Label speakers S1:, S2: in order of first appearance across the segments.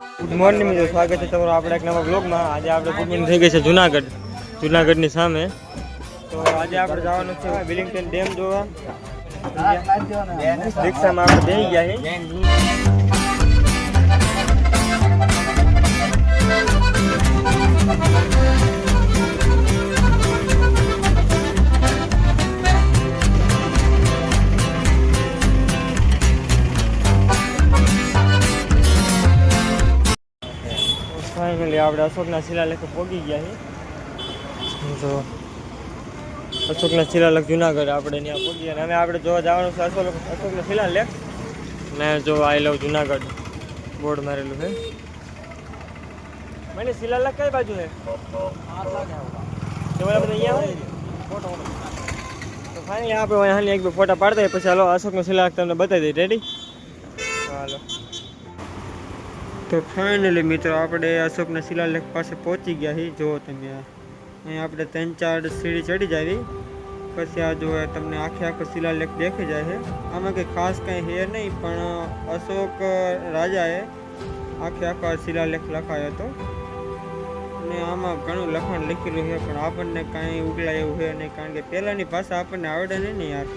S1: Good morning મિત્રો. સ્વાગત છે તમારું આપણે એક નવા બ્લોગમાં આજે આપણે ગુડ થઈ ગઈ છે જુનાગઢ. જુનાગઢની સામે. તો આજે આપણે જવાનું છે વિલિંગ્ટન ડેમ જોવા. રિક્ષામાં આપણે જઈ ગયા છીએ. ફાઇનલી આપણે અશોકના શિલાલેખ પહોંચી ગયા છીએ તો અશોકના શિલાલેખ જુનાગઢ આપણે ત્યાં પહોંચી ગયા. અને હવે આપણે જોવા જવાનું છે અશોક અશોકનો શિલાલેખ. ને જો આઈ લવ જુનાગઢ. બોર્ડ મારેલું છે. મને શિલાલેખ કઈ બાજુ છે? તો ઓલા બધા અહીંયા હોય ફોટો તો ફાઇનલી આપણે અહીંયા એક બે ફોટા પાડતા હોય. પછી હાલો અશોકનો શિલાલેખ તમને બતાવી દઈએ. રેડી હાલો. તો ફાઇનલી મિત્રો આપણે અશોકના શિલાલેખ પાસે પહોંચી ગયા છીએ. જુઓ તમે અહીં આપણે ત્રણ ચાર સીડી ચડી જાવી પછી આ જો તમને આખે આખો શિલાલેખ દેખી જાય છે. આમાં કંઈ ખાસ કંઈ હે નહીં, પણ અશોક રાજાએ આખે આખો શિલાલેખ લખાયો હતો. અને આમાં ઘણું લખાણ લખેલું છે, પણ આપણને કાંઈ ઉગલાય એવું છે નહીં, કારણ કે પહેલાંની ભાષા આપણને આવડે નહીં યાર.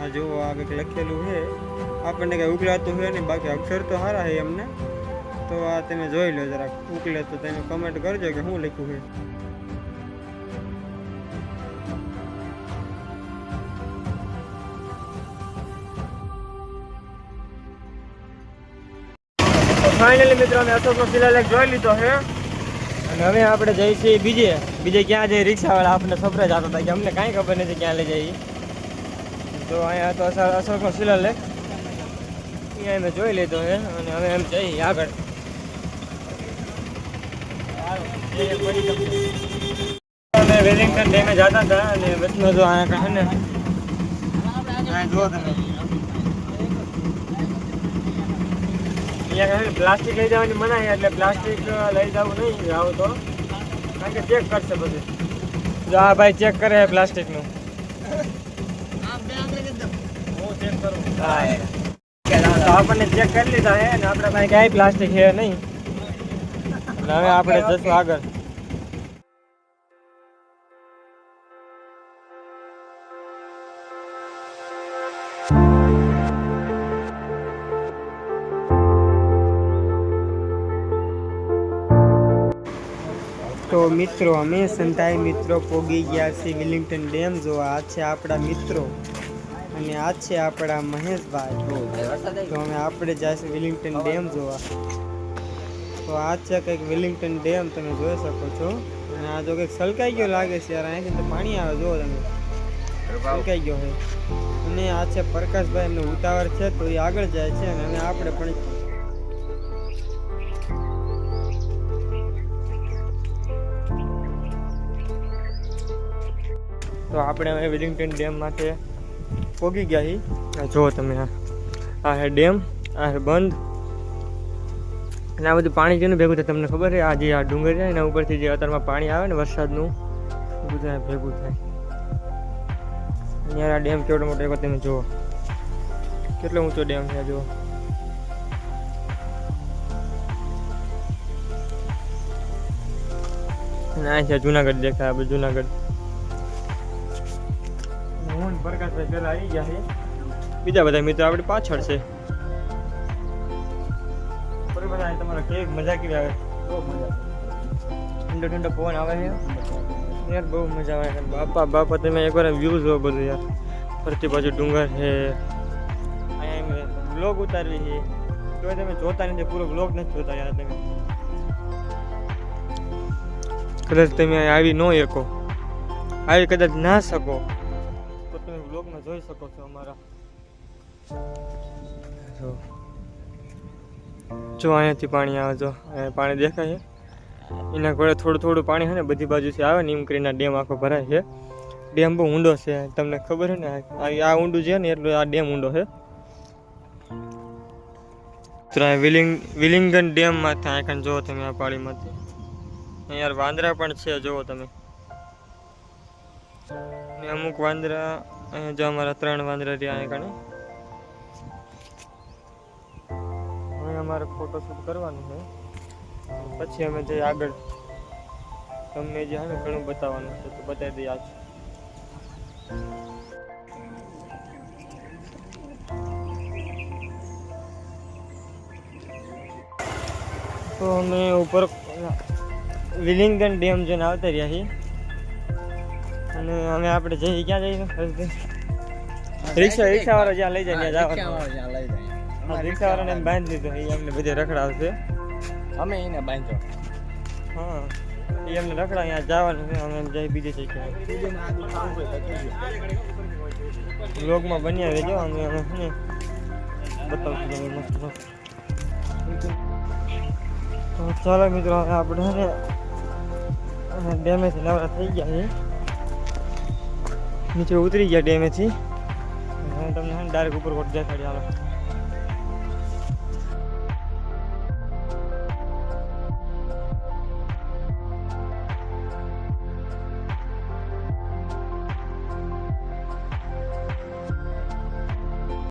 S1: આ જુઓ આ કંઈક લખેલું છે. આપણને કંઈ ઉગલાતું છે નહીં, બાકી અક્ષર તો સારા છે એમને. તો આ તમે જોઈ લો જરાક. ઉકલે તો તમે કમેન્ટ કરજો કે શું લખ્યું છે. ફાઇનલી મિત્રો અમે અશોકનો શિલાલેખ જોઈ લીધો છે. અને હવે આપણે જઈએ બીજે. બીજે ક્યાં જઈએ? રિક્ષાવાળા આપણને સરપ્રાઈઝ આપતા હતા કે અમને કાંઈ ખબર નથી ક્યાં લઈ જઈએ. તો અહીંયા તો અશોકનો શિલાલેખ. અહીંયા અમે જોઈ લીધો છે. અને હવે એમ જઈએ આગળ. અમે વેલિંગ્ટન ડેમે જતા હતા અને બસમાં જો આ કહે ને. આ જુઓ તમે. અહીંયા કહે પ્લાસ્ટિક લઈ જવાની મનાઈ એટલે પ્લાસ્ટિક લઈ જવું નહીં જાવ તો. કારણ કે ચેક કરશે બધું. જો આ ભાઈ ચેક કરે પ્લાસ્ટિકનું આપણને ચેક કરી લીધા હે અને આપણે પાસે ક્યાંય પ્લાસ્ટિક છે નહીં. એટલે હવે આપણે જશું આગળ. તો મિત્રો અમે સંતાઈ મિત્રો પોગી ગયા છીએ વિલિંગ્ટન ડેમ. જોવા આ છે આપણા મિત્રો અને આ છે આપણા મહેશભાઈ. તો અમે આપણે જઈશું વિલિંગ્ટન ડેમ જોવા. તો આ છે કંઈક વિલિંગ્ટન ડેમ તમે જોઈ શકો છો. અને આ જો કંઈક સલકાઈ ગયો લાગે છે યાર, અહીંથી પાણી આવે, જુઓ તમે. સલકાઈ ગયો હોય. અને આ છે પ્રકાશભાઈ, એમનો ઉતાવળ છે તો એ આગળ જાય છે અને આપણે પણ તો આપણે હવે વિલિંગ્ટન ડેમ માટે પોગી ગયા છીએ જુઓ તમે આ. છે ડેમ, આ હે બંધ. અને આ બધું પાણી જોઈને ભેગું થાય તમને ખબર છે? આ જે આ ડુંગર છે એના ઉપરથી જે અત્યારમાં પાણી આવે ને વરસાદનું બધું ભેગું થાય. અહીંયા ડેમ કેવડો મોટો એક તમે જુઓ. કેટલો ઊંચો ડેમ છે જુઓ. ના છે જુનાગઢ દેખાય આપણે જુનાગઢ. હું પ્રકાશભાઈ પહેલા આવી ગયા છે. બીજા બધા મિત્રો આપણી પાછળ છે. બરોબર આ તમારા કેવી મજા કેવી આવે? બહુ મજા ઠંડો ઠંડો પવન આવે છે? યાર બહુ મજા આવે છે. બાપા બાપા તમે એકવાર વ્યૂ જોવો બધું યાર. ફરતી બાજુ ડુંગર છે. અહીંયા બ્લોગ ઉતારવી છે. તો તમે જોતા નથી પૂરો બ્લોગ નથી જોતા યાર તમે. કદાચ તમે અહીં આવી ન શકો. આવી કદાચ ના શકો તો તમે બ્લોગમાં જોઈ શકો છો અમારા. જો અહીંયાથી પાણી આવે જો અહીંયા પાણી દેખાય છે. એના ઘોડે થોડું થોડું પાણી છે ને, બધી બાજુથી આવે ને ડેમ આખો ભરાય છે. ડેમ બહુ ઊંડો છે, તમને ખબર છે ને, આ ઊંડું છે ને, એટલું આ ડેમ ઊંડો છે. ત્યાં વિલિંગ વિલિંગન ડેમમાં ત્યાં કાંઈ જુઓ તમે આ પાણીમાંથી અહીંયા વાંદરા પણ છે, જુઓ તમે. અમુક વાંદરા, અહીંયા જો અમારા ત્રણ વાંદરા રહ્યા અહીંયા કણે. અમારે ફોટોશૂટ કરવાનું છે. પછી અમે જઈએ આગળ તમને જે હવે ઘણું બતાવવાનું છે તો બતાવી દઈએ આજ. તો અમે ઉપર વિલિંગન ડેમ જોઈને આવતા રહ્યા છીએ. અને અમે આપણે જઈએ ક્યાં જઈએ? રિક્ષા રિક્ષા વાળા જ્યાં લઈ જાય ત્યાં જવાનું. રિક્ષા વાળાને. એમ બાંધી દીધો. એ અમને બધે રખડાવશે.
S2: અમે એને બાંધો
S1: હા. એ અમને રખડા અહીંયા જવાનું છે. અમે જઈ બીજે જગ્યાએ. વ્લોગમાં બન્યા રહેજો. અમે અમે છે બતાવશું તમે મસ્ત મસ્ત. તો ચાલો મિત્રો હવે આપણે છે ને ડેમેજ નવરા થઈ ગયા છે નીચે ઉતરી ગયા ડેમેજથી તમને છે ડાયરેક્ટ ઉપર કોટ દેખાડી હાલો